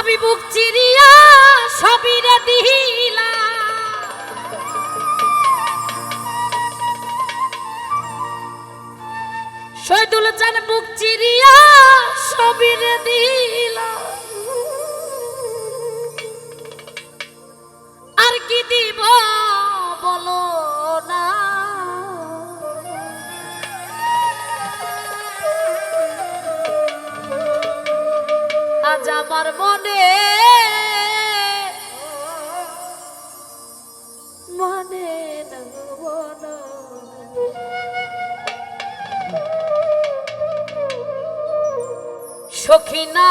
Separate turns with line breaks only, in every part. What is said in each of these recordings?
আমি বুক চিরিয়া সবিরা দিলা শহীদুল চান বুক চিরিয়া সবিরা দিলা আমার মনে। মনে সখিনা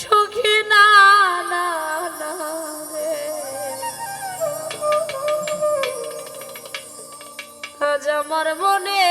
সখিনা না না রে। আজ আমার মনে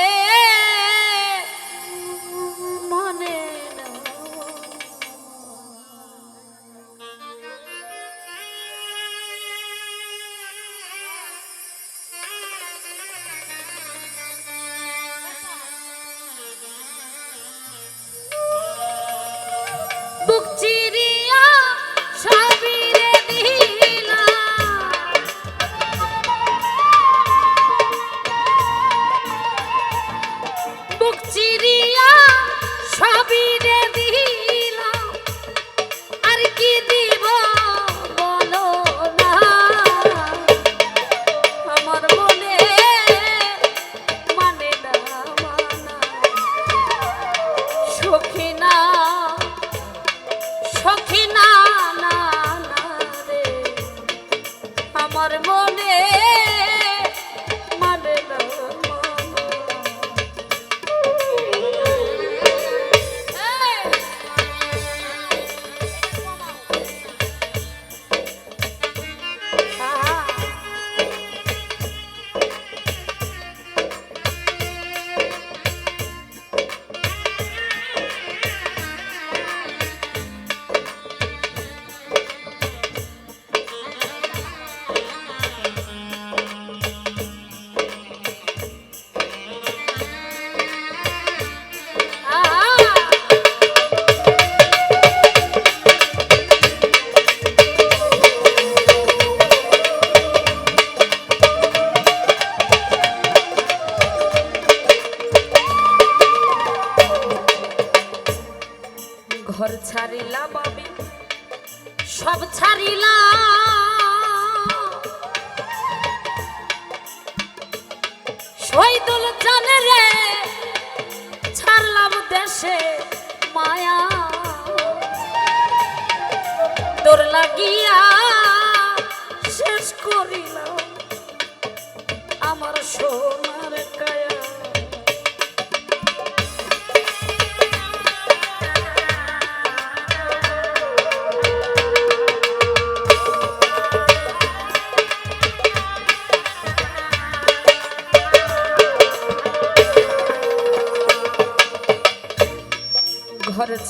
প্রাণ রে ছাড়লাম দেশে।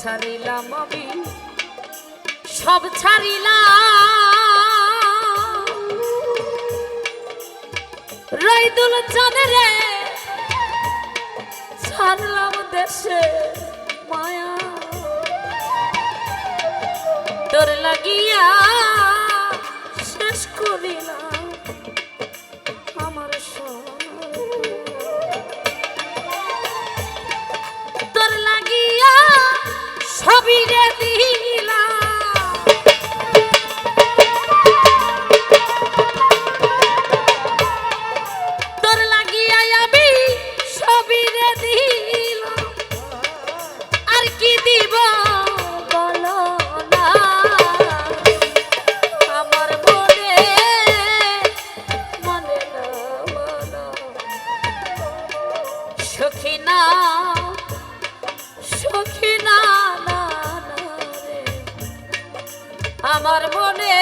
ছাড়িলাম আমি সব ছাড়িলাম। রইদুল চাঁদ রে না না আমার মনে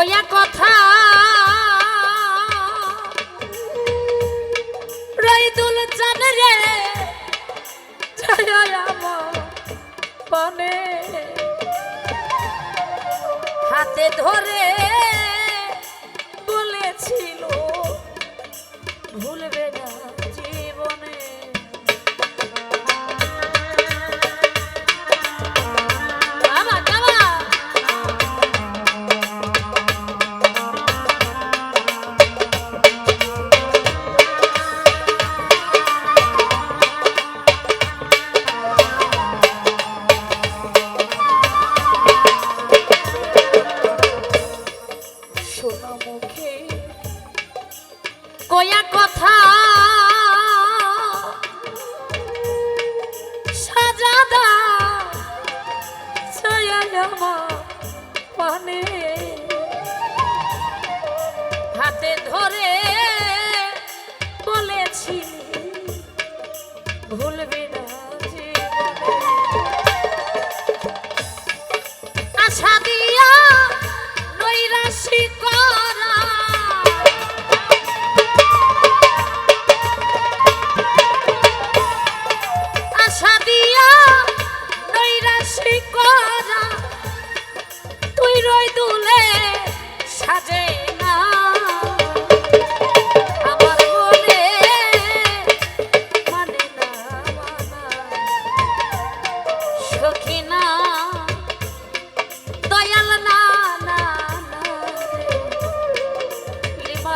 কয়া কথা। রইদুল চান রে হাতে ধরে হাতে ধরে বলেছি ভুলবি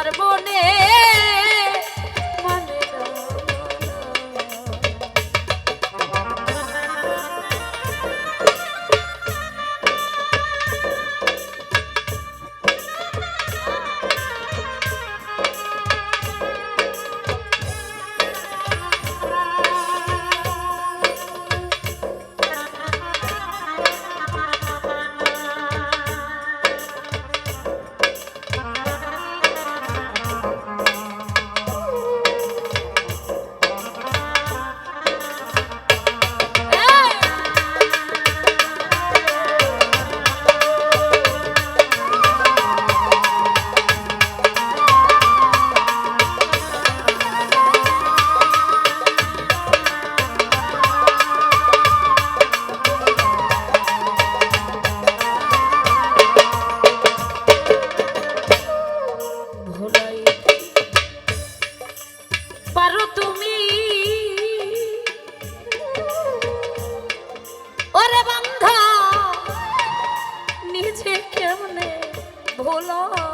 লিমার বনে মানে ভুলো